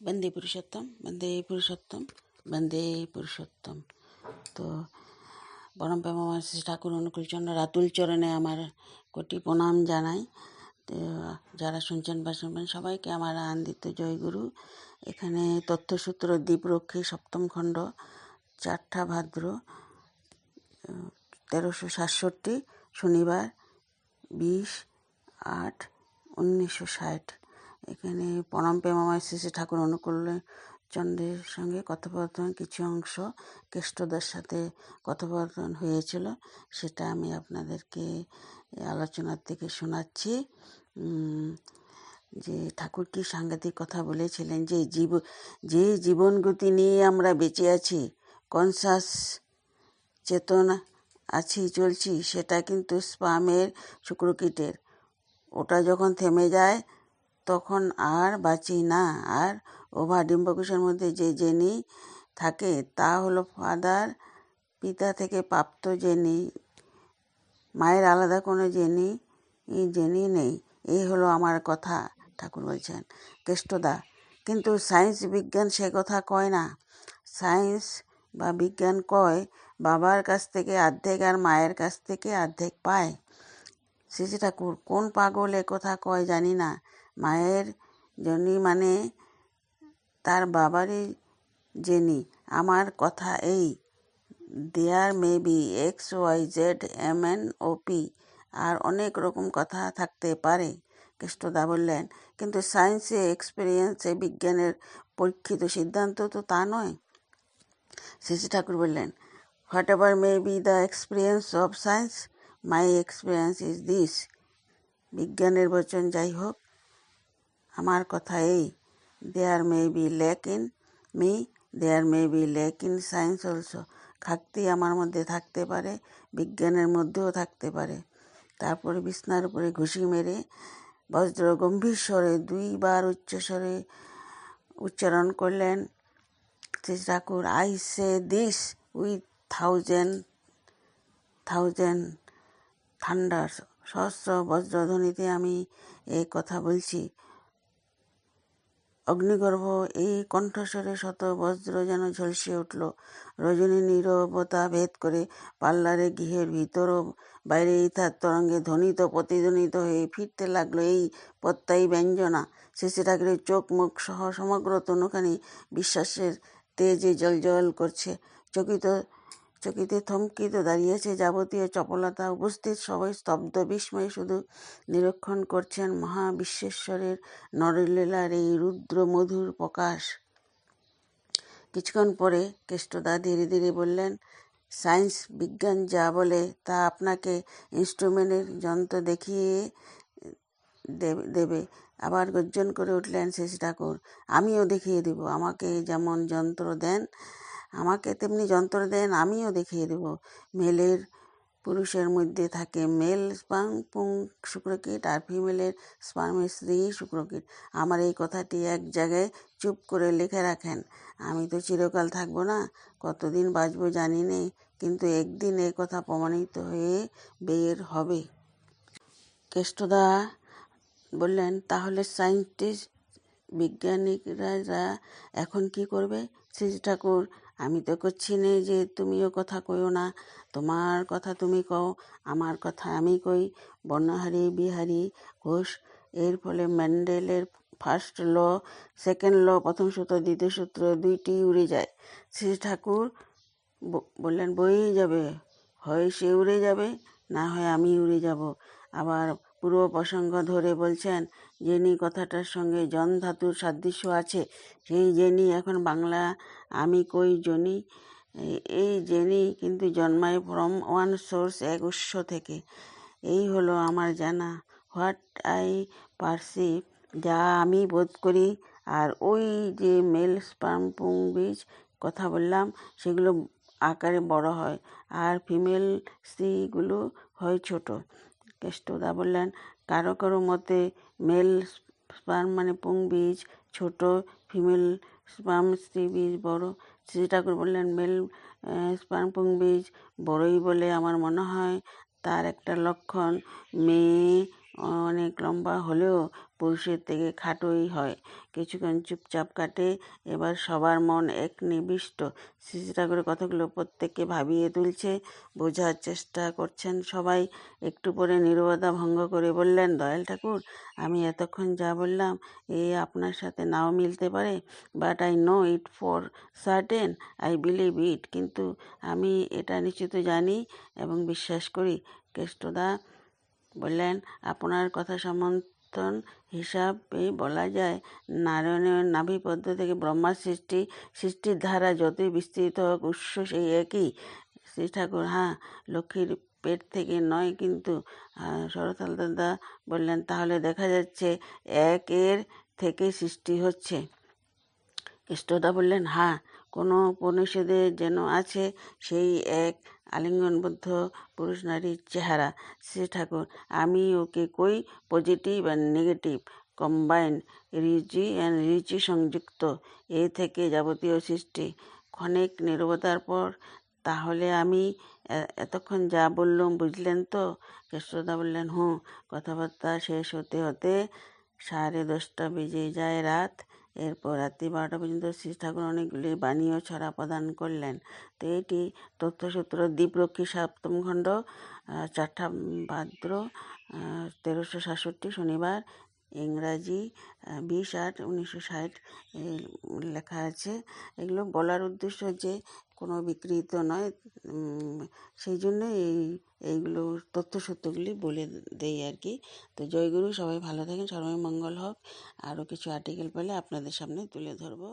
বন্দে পুরুষোত্তম বন্দে পুরুষোত্তম বন্দে পুরুষোত্তম তো পরম শ্রী ঠাকুর অনুকূলচন্দ্র রাতুল চরণে আমার কোটি প্রণাম জানাই। যারা শুনছেন বা শুনবেন, সবাইকে আমার আনন্দিত জয়গুরু। এখানে তথ্যসূত্র দ্বীপরক্ষী সপ্তম খণ্ড, চারটা ভাদ্র, তেরোশো সাতষট্টি, শনিবার, বিশ আট, উনিশশো ষাট। এখানে পরম প্রেমাময় শ্রী শ্রী ঠাকুর অনুকূল চন্দ্রের সঙ্গে কথোপকথন, কিছু অংশ কেষ্টদার সাথে কথোপকথন হয়েছিল, সেটা আমি আপনাদেরকে আলোচনার থেকে শোনাচ্ছি। যে ঠাকুর কি সাংঘাতিক কথা বলেছিলেন, যে জীব, যে জীবন গতি নিয়ে আমরা বেঁচে আছি, কনসাস চেতনা আছি, চলছি, সেটা কিন্তু স্পামের শুক্রকীটের। ওটা যখন থেমে যায় তখন আর বাঁচি না। আর ওভার ডিম্বকোষের মধ্যে যে জেনি থাকে, তা হলো ফাদার, পিতা থেকে প্রাপ্ত জেনি। মায়ের আলাদা কোনো জেনি জেনি নেই। এই হলো আমার কথা, ঠাকুর বলছেন। কেষ্টদা, কিন্তু সায়েন্স বিজ্ঞান সে কথা কয় না। সায়েন্স বা বিজ্ঞান কয়, বাবার কাছ থেকে অর্ধেক আর মায়ের কাছ থেকে অর্ধেক পায়। শ্রী ঠাকুর, কোন পাগল কথা কয় জানি না। মায়ের জনি মানে তার বাবারই জেনি। আমার কথা এই। There may be X Y Z M N O P আর অনেক রকম কথা থাকতে পারে, কেষ্টদা বললেন। কিন্তু সায়েন্সে, এক্সপিরিয়েন্সে, বিজ্ঞানের পরীক্ষিত সিদ্ধান্ত তো তা নয় শ্রী ঠাকুর বললেন। Whatever may be the experience of science my experience is this বিজ্ঞানের বচন যাই হোক আমার কথা এই there may be lack in me there may be lack in science also খাকতি আমার মধ্যে থাকতে পারে, বিজ্ঞানের মধ্যেও থাকতে পারে। তারপরে বিছনার উপরে ঘুষি মেরে, বজ্র গম্ভীর স্বরে দুইবার উচ্চস্বরে উচ্চারণ করলেন, Shri Thakur I say this with thousand thousand thunder সহস্র বজ্রধ্বনিতে আমি এই কথা বলছি। অগ্নিগর্ভ এই কণ্ঠস্বরে শত বজ্র যেন ঝলসে উঠল। রজনী নীরবতা ভেদ করে পার্লারে গৃহের ভিতর বাইরে ইথার তরঙ্গে ধ্বনিত, প্রতিধ্বনিত হয়ে ফিরতে লাগল এই প্রত্যয়ী ব্যঞ্জনা। শেষে ঠাকুরের চোখ মুখ সহ সমগ্র তনুখানি বিশ্বাসের তেজে জলজল করছে। চকিত চকিতে থমকিত দাঁড়িয়েছে যাবতীয় চপলতা উপস্থিত। সবাই স্তব্ধ, বিস্ময়ে শুধু নিরীক্ষণ করছেন মহাবিশ্বেশ্বরের নরলীলার এই রুদ্র মধুর প্রকাশ। কিছুক্ষণ পরে কেষ্টদা ধীরে ধীরে বললেন, সায়েন্স বিজ্ঞান যা বলে তা আপনাকে ইনস্ট্রুমেন্টের যন্ত্র দেখিয়ে দেবে। আবার গর্জন করে উঠলেন শেষ ঠাকুর, আমিও দেখিয়ে দেব। আমাকে যেমন যন্ত্র দেন আমাকে তেমনি যন্ত্র দেন, আমিও দেখিয়ে দেব। মেলের পুরুষের মধ্যে থাকে মেল স্পার্ম পুং শুক্রকীট আর ফিমেলের স্পার্মের স্ত্রী শুক্রকীট। আমার এই কথাটি এক জায়গায় চুপ করে লিখে রাখেন। আমি তো চিরকাল থাকব না, কতদিন বাঁচবো জানি নেই কিন্তু একদিন এ কথা প্রমাণিত হয়ে বের হবে। কেষ্টদা বললেন, তাহলে সায়েন্টিস্ট বিজ্ঞানীরা এখন কি করবে? শ্রী ঠাকুর আমি তো করছি নে যে তুমিও কথা কইও না, তোমার কথা তুমি কও, আমার কথা আমি কই। বর্ণহারি, বিহারি, ঘোষ, এর ফলে ম্যান্ডেলের ফার্স্ট ল সেকেন্ড ল প্রথম সূত্র, দ্বিতীয় সূত্র দুইটি উড়ে যায়। শ্রী ঠাকুর বললেন বইই যাবে, হয় সে উড়ে যাবে, না হয় আমি উড়ে যাব। আবার পূর্ব প্রসঙ্গ ধরে বলছেন, জেনি কথাটার সঙ্গে জন ধাতুর সাদৃশ্য আছে। সেই জেনি এখন বাংলা, আমি কই জনি? এই জেনি কিন্তু জন্মায় ফ্রম ওয়ান সোর্স এক উৎস থেকে। এই হলো আমার জানা। হোয়াট আই পারসিভ, যা আমি বোধ করি। আর ওই যে মেল স্পার্ম পুং বীজ কথা বললাম, সেগুলো আকারে বড় হয়। আর ফিমেল স্ত্রীগুলো হয় ছোট। কেষ্টদা বললেন, কারও কারও মতে মেল স্পার্ম মানে পুং বীজ, ছোট ফিমেল স্পার্ম স্ত্রী বীজ, বড় শ্রী ঠাকুর বললেন, মেল স্পার্ম পুং বীজ বড়ই বলে আমার মনে হয়। তার একটা লক্ষণ, মেয়ে অনেক লম্বা হলেও পুরুষের থেকে খাটোই হয়। কিছুক্ষণ চুপচাপ কাটে, এবার সবার মন এক নিবিষ্ট। শ্রী ঠাকুরের কথাগুলো প্রত্যেককে ভাবিয়ে তুলছে, বোঝার চেষ্টা করছেন সবাই। একটু পরে নীরবতা ভঙ্গ করে বললেন, দয়াল ঠাকুর, আমি এতক্ষণ যা বললাম, এ আপনার সাথে নাও মিলতে পারে। But I know it for certain, I believe it. কিন্তু আমি এটা নিশ্চিত জানি এবং বিশ্বাস করি, কেষ্টদা বললেন, আপনার কথা সমর্থন হিসাবে বলা যায়, নারায়ণের নাভিপদ্ম থেকে ব্রহ্মার সৃষ্টি, সৃষ্টির ধারা যতই বিস্তৃত হোক, উৎস সেই একই। শ্রী ঠাকুর হ্যাঁ লক্ষ্মীর পেট থেকে নয়, কিন্তু শরৎাল দাদা বললেন, তাহলে দেখা যাচ্ছে এক এর থেকে সৃষ্টি হচ্ছে। কেষ্টদা বললেন হ্যাঁ কোনো উপনিষদে যেন আছে সেই এক আলিঙ্গনবদ্ধ পুরুষ নারীর চেহারা। শ্রী ঠাকুর, আমি ওকে কই? পজিটিভ অ্যান্ড নেগেটিভ কম্বাইন রিচি অ্যান্ড রিচি সংযুক্ত, এ থেকে যাবতীয় সৃষ্টি। ক্ষণিক নিরবতার পর, তাহলে আমি এতক্ষণ যা বললুম বুঝলেন তো? কেষ্টদা বললেন, হুঁ, কথাবার্তা শেষ হতে হতে সাড়ে দশটা বেজে যায় রাত। এরপর রাত্রি বারোটা পর্যন্ত শ্রী ঠাকুর অনেকগুলি বাণী ও ছড়া প্রদান করলেন। তো এটি তথ্যসূত্র দ্বীপরক্ষী সপ্তম খণ্ড চারটা ভাদ্র তেরোশো সাতষট্টি শনিবার ইংরাজি বিশ আট, উনিশশো ষাট লেখা আছে। এগুলো বলার উদ্দেশ্য যে কোনো বিকৃত নয়। সেই জন্য এই, এইগুলো তথ্যসূত্রগুলি বলে দেই আর কি। তো জয়গুরু, সবাই ভালো থাকেন, সবাই মঙ্গল হোক। আরও কিছু আর্টিকেল পেলে আপনাদের সামনে তুলে ধরবো।